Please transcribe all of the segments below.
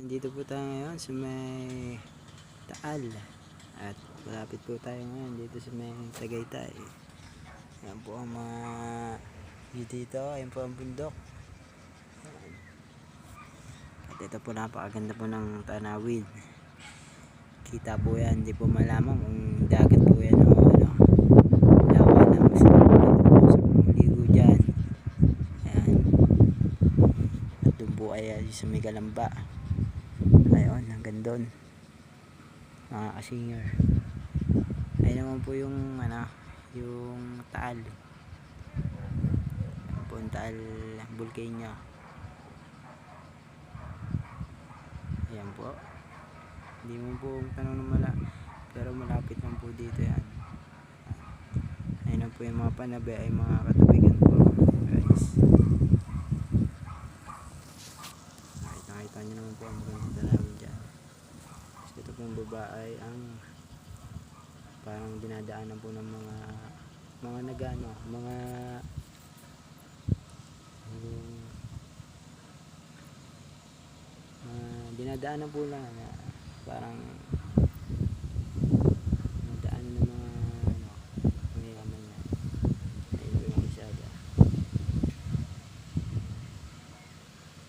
Nandito po tayo ngayon sa may Taal. At malapit po tayo ngayon dito sa may Tagaytay. Yan po ang mga dito. Yan po ang bundok. At ito po napakaganda po ng tanawid. Kita po yan. Hindi po malaman kung dagat po yan o ano. Lawa na po dito sa pumaligo dyan. Yan. At doon po ay sa may galamba. Ayun, hanggang doon. Mga ka-singer. Ayun naman po yung ano, yung taal. Ayun po yung taal volcano. Ayan po. Hindi mo po tanong mala. Pero malapit lang po dito yan. Ayun po yung mga panabi ay mga katabigan po. Guys. Nakita nakita nyo naman po ang maganda namin dyan. Tapos ito pong baba ay ang parang dinadaanan po ng mga mga nagano, mga yung mga dinadaanan po lang parang mga ano, na.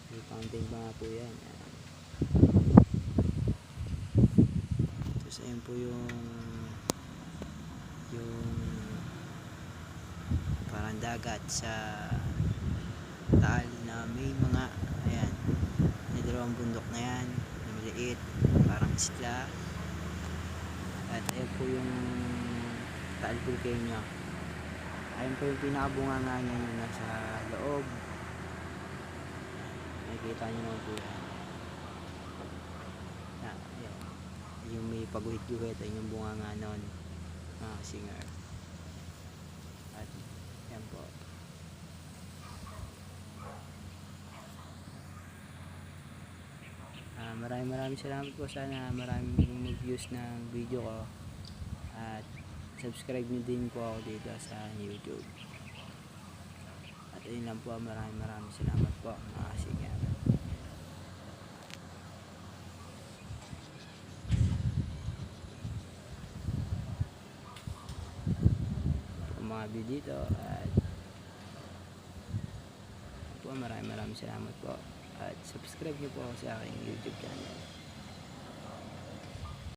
May fountain nga po yan. Ayan. Tapos ayun po yung yung parang dagat sa taal na may mga ayan may dalawang bundok na yan na maliit parang isla. At ayun po yung taal volcano. Ayun po yung pinakabunganga niya yung nasa loob. Nakikita niyo naman po yan Ah, yan. Yung may paguhit-guhit ay yung bunganga nun. Mga singer. At yan po. Ah, maraming maraming salamat po. Sana maraming mag-views ng video ko. At subscribe nyo din po ako dito sa youtube. At ayun lang po. Maraming maraming salamat po mga singer ang mga view dito at po maraming maraming salamat po. At subscribe nyo po ako sa aking youtube channel